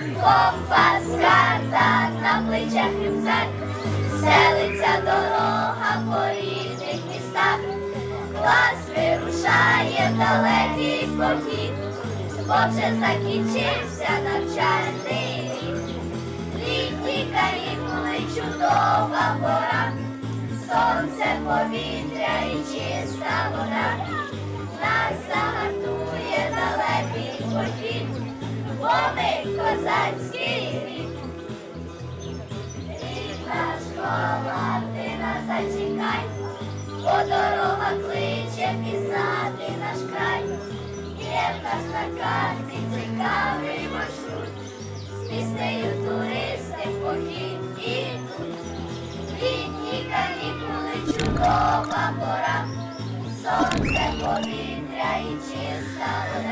компас, карта, на плечах рюкзак, селиться дорога по рідних містах, клас вирушає в далекий похід, бо вже закінчився навчальний рік. Літні канікули чудова пора, сонце, повітря і чиста вода, нас загартує далекий похід, Бобик козацький рік. Рідна школа, ти нас зачекай, бо дорога кличе пізнати наш край. Є в нас на карті цікавий маршрут. З піснею туристи в похід ідуть. Літні канікули чудова пора. Сонце повітря і чиста вода.